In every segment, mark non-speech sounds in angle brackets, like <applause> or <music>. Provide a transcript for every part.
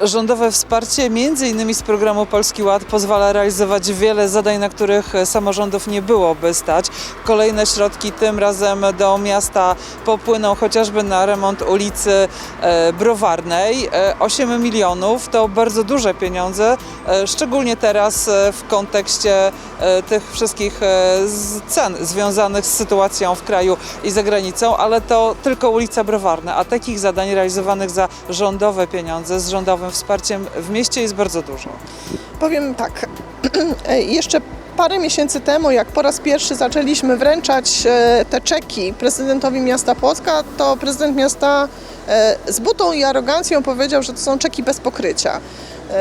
Rządowe wsparcie, innymi z programu Polski Ład, pozwala realizować wiele zadań, na których samorządów nie byłoby stać. Kolejne środki tym razem do miasta popłyną chociażby na remont ulicy e, Browarnej. E, 8 milionów to bardzo duże pieniądze, e, szczególnie teraz e, w kontekście e, tych wszystkich e, cen związanych z sytuacją w kraju i za granicą, ale to tylko ulica Browarna, a takich zadań realizowanych za rządowe pieniądze z rządowym wsparciem w mieście jest bardzo dużo. Powiem tak, <clears throat> e, jeszcze parę miesięcy temu, jak po raz pierwszy zaczęliśmy wręczać e, te czeki prezydentowi miasta Płocka, to prezydent miasta e, z butą i arogancją powiedział, że to są czeki bez pokrycia.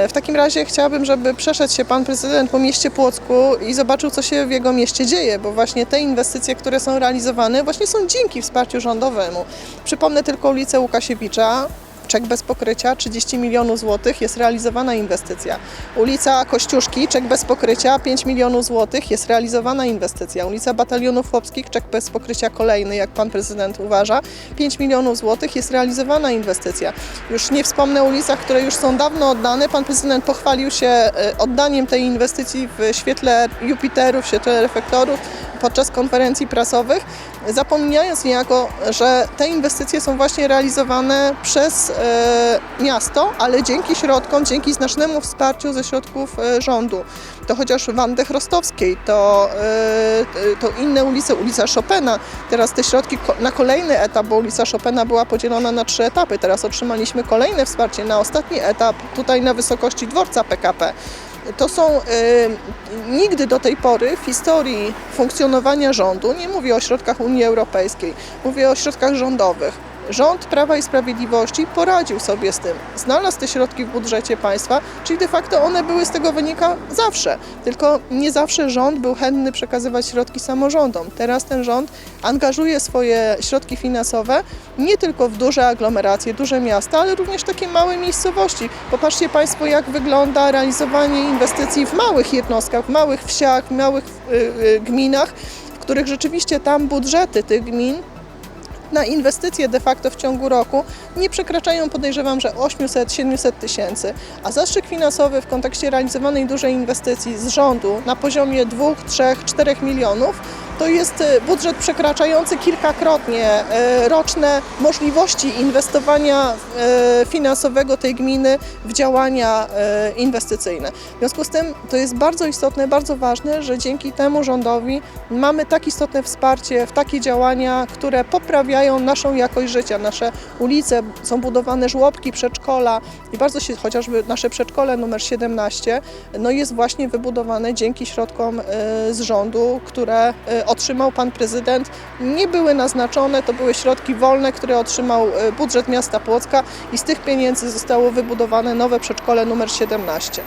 W takim razie chciałabym, żeby przeszedł się pan prezydent po mieście Płocku i zobaczył, co się w jego mieście dzieje, bo właśnie te inwestycje, które są realizowane, właśnie są dzięki wsparciu rządowemu. Przypomnę tylko ulicę Łukasiewicza, czek bez pokrycia 30 milionów złotych jest realizowana inwestycja. Ulica Kościuszki, czek bez pokrycia 5 milionów złotych jest realizowana inwestycja. Ulica Batalionów Chłopskich, czek bez pokrycia kolejny, jak pan prezydent uważa, 5 milionów złotych jest realizowana inwestycja. Już nie wspomnę o ulicach, które już są dawno oddane. Pan prezydent pochwalił się e, oddaniem tej inwestycji w świetle Jupiterów, w świetle reflektorów podczas konferencji prasowych, zapominając niejako, że te inwestycje są właśnie realizowane przez e, miasto, ale dzięki środkom, dzięki znacznemu wsparciu ze środków e, rządu. To chociaż w Wandech Rostowskiej, to, e, to inne ulice, ulica Chopina. Teraz te środki na kolejny etap, bo ulica Chopina była podzielona na trzy etapy. Teraz otrzymaliśmy kolejne wsparcie na ostatni etap, tutaj na wysokości dworca PKP. To są y, nigdy do tej pory w historii funkcjonowania rządu, nie mówię o środkach Unii Europejskiej, mówię o środkach rządowych. Rząd Prawa i Sprawiedliwości poradził sobie z tym. Znalazł te środki w budżecie państwa, czyli de facto one były z tego wynika zawsze. Tylko nie zawsze rząd był chętny przekazywać środki samorządom. Teraz ten rząd angażuje swoje środki finansowe nie tylko w duże aglomeracje, duże miasta, ale również takie małe miejscowości. Popatrzcie Państwo, jak wygląda realizowanie inwestycji w małych jednostkach, w małych wsiach, w małych y, y, gminach, w których rzeczywiście tam budżety tych gmin na inwestycje de facto w ciągu roku nie przekraczają, podejrzewam, że 800-700 tysięcy, a zastrzyk finansowy w kontekście realizowanej dużej inwestycji z rządu na poziomie 2, 3, 4 milionów to jest e, budżet przekraczający kilkakrotnie e, roczne możliwości inwestowania e, finansowego tej gminy w działania inwestycyjne. W związku z tym to jest bardzo istotne, bardzo ważne, że dzięki temu rządowi mamy tak istotne wsparcie w takie działania, które poprawiają naszą jakość życia. Nasze ulice, są budowane żłobki, przedszkola i bardzo się, chociażby nasze przedszkole numer 17, no jest właśnie wybudowane dzięki środkom z rządu, które otrzymał pan prezydent. Nie były naznaczone, to były środki wolne, które otrzymał e, budżet miasta Płocka i z tych pieniędzy zostało wybudowane nowe przedszkole numer 17.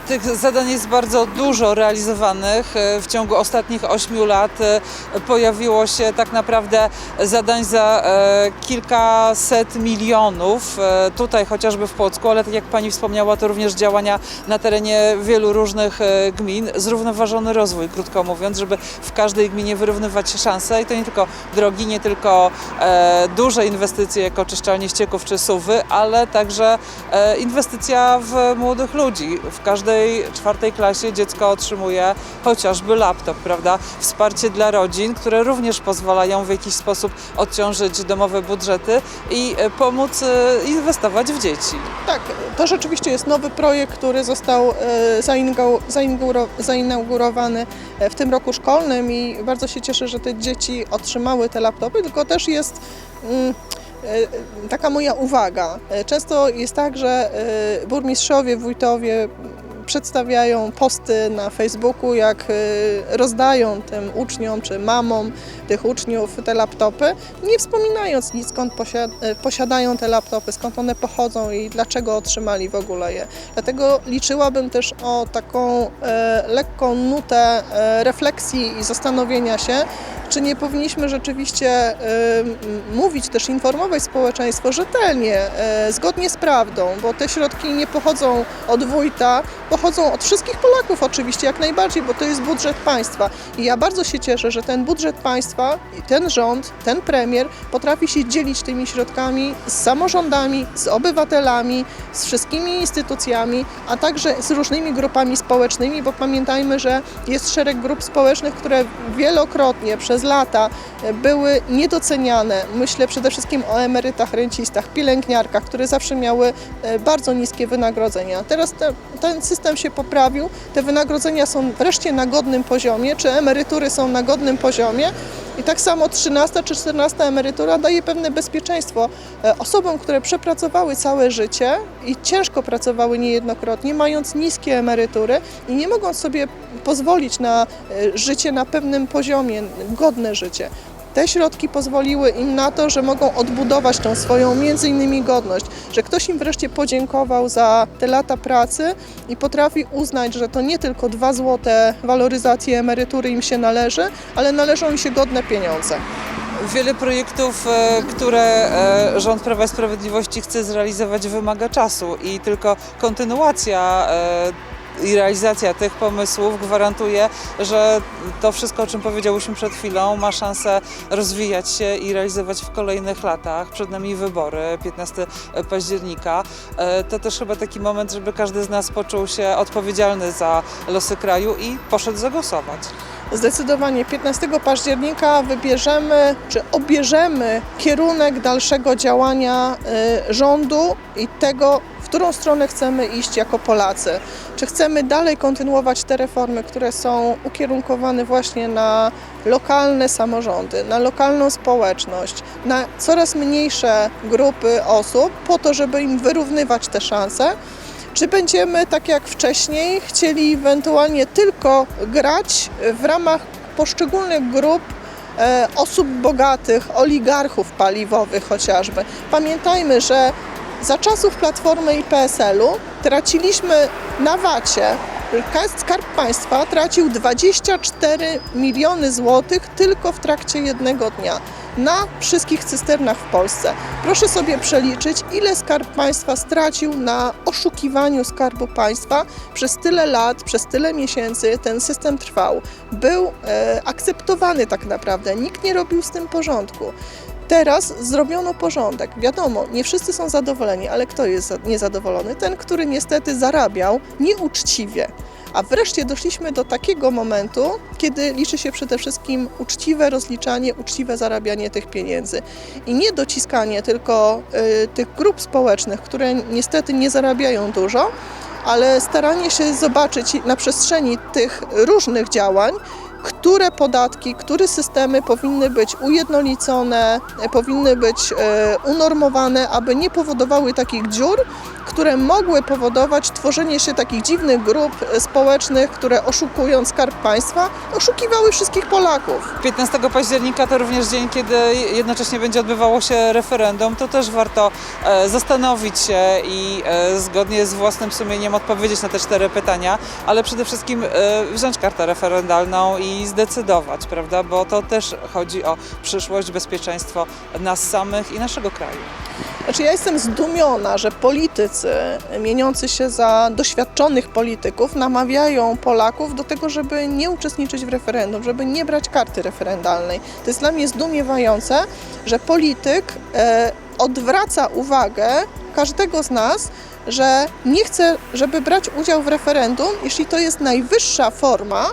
Tych zadań jest bardzo dużo realizowanych. E, W ciągu ostatnich 8 lat e, pojawiło się tak naprawdę zadań za e, kilkaset milionów. Tutaj chociażby w Płocku, ale tak jak Pani wspomniała, to również działania na terenie wielu różnych gmin. Zrównoważony rozwój, krótko mówiąc, żeby w każdej gminie wyrównywać szanse i to nie tylko drogi, nie tylko duże inwestycje jako czyszczalnie ścieków czy suwy, ale także inwestycja w młodych ludzi. W każdej czwartej klasie dziecko otrzymuje chociażby laptop, prawda? Wsparcie dla rodzin, które również pozwalają w jakiś sposób odciążyć domowe budżety i e, pomóc e, inwestować w dzieci. Tak, to rzeczywiście jest nowy projekt, który został e, zainau- zainauguro- zainaugurowany w tym roku szkolnym i bardzo się cieszę, że te dzieci otrzymały te laptopy, tylko też jest mm, taka moja uwaga. Często jest tak, że burmistrzowie, wójtowie przedstawiają posty na Facebooku, jak e, rozdają tym uczniom czy mamom tych uczniów te laptopy, nie wspominając nic, skąd e, posiadają te laptopy, skąd one pochodzą i dlaczego otrzymali w ogóle je. Dlatego liczyłabym też o taką e, lekką nutę refleksji i zastanowienia się, czy nie powinniśmy rzeczywiście mówić, też informować społeczeństwo rzetelnie, zgodnie z prawdą, bo te środki nie pochodzą od wójta, pochodzą od wszystkich Polaków oczywiście, jak najbardziej, bo to jest budżet państwa. I ja bardzo się cieszę, że ten budżet państwa ten rząd, ten premier potrafi się dzielić tymi środkami z samorządami, z obywatelami, z wszystkimi instytucjami, a także z różnymi grupami społecznymi, bo pamiętajmy, że jest szereg grup społecznych, które wielokrotnie przez lata e, były niedoceniane. Myślę przede wszystkim o emerytach, rencistach, pielęgniarkach, które zawsze miały e, bardzo niskie wynagrodzenia. Teraz te, ten system się poprawił, te wynagrodzenia są wreszcie na godnym poziomie, czy emerytury są na godnym poziomie. I tak samo 13 czy 14 emerytura daje pewne bezpieczeństwo e, osobom, które przepracowały całe życie i ciężko pracowały niejednokrotnie, mając niskie emerytury i nie mogą sobie pozwolić na e, życie na pewnym poziomie, godne życie. Te środki pozwoliły im na to, że mogą odbudować tą swoją między innymi godność, że ktoś im wreszcie podziękował za te lata pracy i potrafi uznać, że to nie tylko dwa złote waloryzacji emerytury im się należy, ale należą im się godne pieniądze. Wiele projektów, e, które e, rząd Prawa i Sprawiedliwości chce zrealizować wymaga czasu i tylko kontynuacja e, i realizacja tych pomysłów gwarantuje, że to wszystko, o czym powiedziałyśmy przed chwilą, ma szansę rozwijać się i realizować w kolejnych latach. Przed nami wybory, 15 października. E, To też chyba taki moment, żeby każdy z nas poczuł się odpowiedzialny za losy kraju i poszedł zagłosować. Zdecydowanie 15 października wybierzemy czy obierzemy kierunek dalszego działania y, rządu i tego, w którą stronę chcemy iść jako Polacy. Czy chcemy dalej kontynuować te reformy, które są ukierunkowane właśnie na lokalne samorządy, na lokalną społeczność, na coraz mniejsze grupy osób, po to, żeby im wyrównywać te szanse. Czy będziemy, tak jak wcześniej, chcieli ewentualnie tylko grać w ramach poszczególnych grup e, osób bogatych, oligarchów paliwowych chociażby? Pamiętajmy, że za czasów Platformy i PSL-u traciliśmy na wacie, Skarb Państwa tracił 24 miliony złotych tylko w trakcie jednego dnia na wszystkich cysternach w Polsce. Proszę sobie przeliczyć, ile Skarb Państwa stracił na oszukiwaniu Skarbu Państwa. Przez tyle lat, przez tyle miesięcy ten system trwał. Był e, akceptowany tak naprawdę. Nikt nie robił z tym porządku. Teraz zrobiono porządek. Wiadomo, nie wszyscy są zadowoleni, ale kto jest za- niezadowolony? Ten, który niestety zarabiał nieuczciwie. A wreszcie doszliśmy do takiego momentu, kiedy liczy się przede wszystkim uczciwe rozliczanie, uczciwe zarabianie tych pieniędzy. I nie dociskanie tylko y, tych grup społecznych, które niestety nie zarabiają dużo, ale staranie się zobaczyć na przestrzeni tych różnych działań, które podatki, które systemy powinny być ujednolicone, e, powinny być e, unormowane, aby nie powodowały takich dziur, które mogły powodować tworzenie się takich dziwnych grup e, społecznych, które oszukując skarb państwa, oszukiwały wszystkich Polaków. 15 października to również dzień, kiedy jednocześnie będzie odbywało się referendum. To też warto zastanowić się i zgodnie z własnym sumieniem odpowiedzieć na te cztery pytania, ale przede wszystkim wziąć kartę referendalną i zdecydować, prawda? Bo to też chodzi o przyszłość, bezpieczeństwo nas samych i naszego kraju. Znaczy ja jestem zdumiona, że politycy mieniący się za doświadczonych polityków namawiają Polaków do tego, żeby nie uczestniczyć w referendum, żeby nie brać karty referendalnej. To jest dla mnie zdumiewające, że polityk e, odwraca uwagę każdego z nas, że nie chce, żeby brać udział w referendum, jeśli to jest najwyższa forma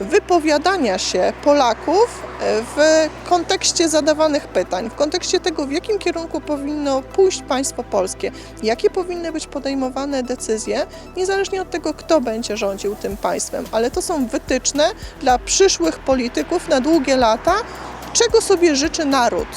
wypowiadania się Polaków e, w kontekście zadawanych pytań, w kontekście tego, w jakim kierunku powinno pójść państwo polskie, jakie powinny być podejmowane decyzje, niezależnie od tego, kto będzie rządził tym państwem. Ale to są wytyczne dla przyszłych polityków na długie lata, czego sobie życzy naród.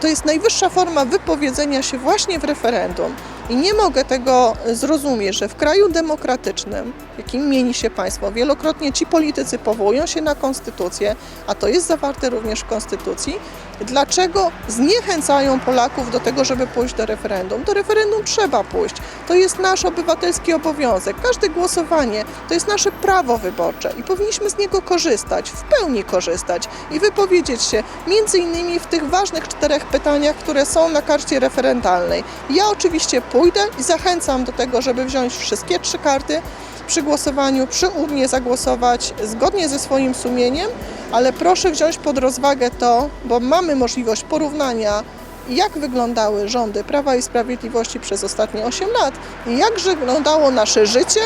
To jest najwyższa forma wypowiedzenia się właśnie w referendum. I nie mogę tego zrozumieć, że w kraju demokratycznym, jakim mieni się państwo, wielokrotnie ci politycy powołują się na konstytucję, a to jest zawarte również w konstytucji, dlaczego zniechęcają Polaków do tego, żeby pójść do referendum. Do referendum trzeba pójść. To jest nasz obywatelski obowiązek. Każde głosowanie to jest nasze prawo wyborcze i powinniśmy z niego korzystać, w pełni korzystać i wypowiedzieć się między innymi w tych ważnych czterech pytaniach, które są na karcie referendalnej. Ja oczywiście pójdę i zachęcam do tego, żeby wziąć wszystkie trzy karty, przy głosowaniu, przy urnie zagłosować zgodnie ze swoim sumieniem, ale proszę wziąć pod rozwagę to, bo mamy możliwość porównania, jak wyglądały rządy Prawa i Sprawiedliwości przez ostatnie 8 lat i jak wyglądało nasze życie,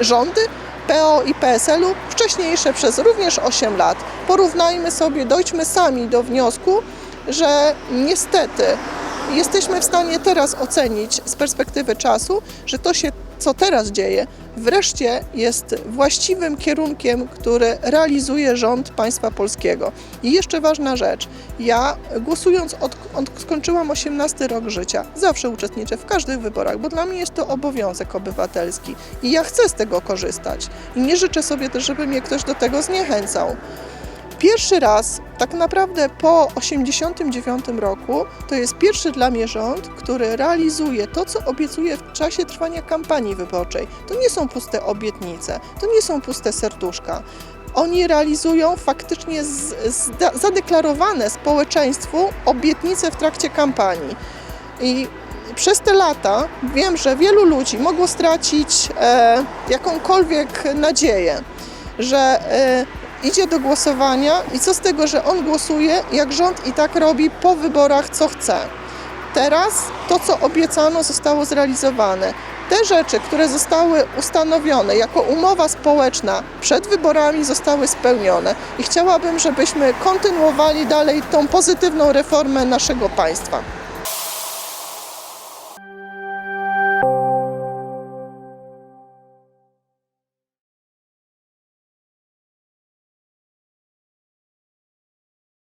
rządy PO i PSL-u wcześniejsze przez również 8 lat. Porównajmy sobie, dojdźmy sami do wniosku, że niestety jesteśmy w stanie teraz ocenić z perspektywy czasu, że to się, co teraz dzieje, wreszcie jest właściwym kierunkiem, który realizuje rząd państwa polskiego. I jeszcze ważna rzecz. Ja głosując, od, od skończyłam 18 rok życia, zawsze uczestniczę w każdych wyborach, bo dla mnie jest to obowiązek obywatelski i ja chcę z tego korzystać. I nie życzę sobie też, żeby mnie ktoś do tego zniechęcał. Pierwszy raz, tak naprawdę po 89 roku, to jest pierwszy dla mnie rząd, który realizuje to, co obiecuje w czasie trwania kampanii wyborczej. To nie są puste obietnice, to nie są puste serduszka. Oni realizują faktycznie z, zda- zadeklarowane społeczeństwu obietnice w trakcie kampanii. I przez te lata wiem, że wielu ludzi mogło stracić e, jakąkolwiek nadzieję, że e, idzie do głosowania i co z tego, że on głosuje, jak rząd i tak robi po wyborach, co chce. Teraz to, co obiecano, zostało zrealizowane. Te rzeczy, które zostały ustanowione jako umowa społeczna przed wyborami, zostały spełnione. I chciałabym, żebyśmy kontynuowali dalej tą pozytywną reformę naszego państwa.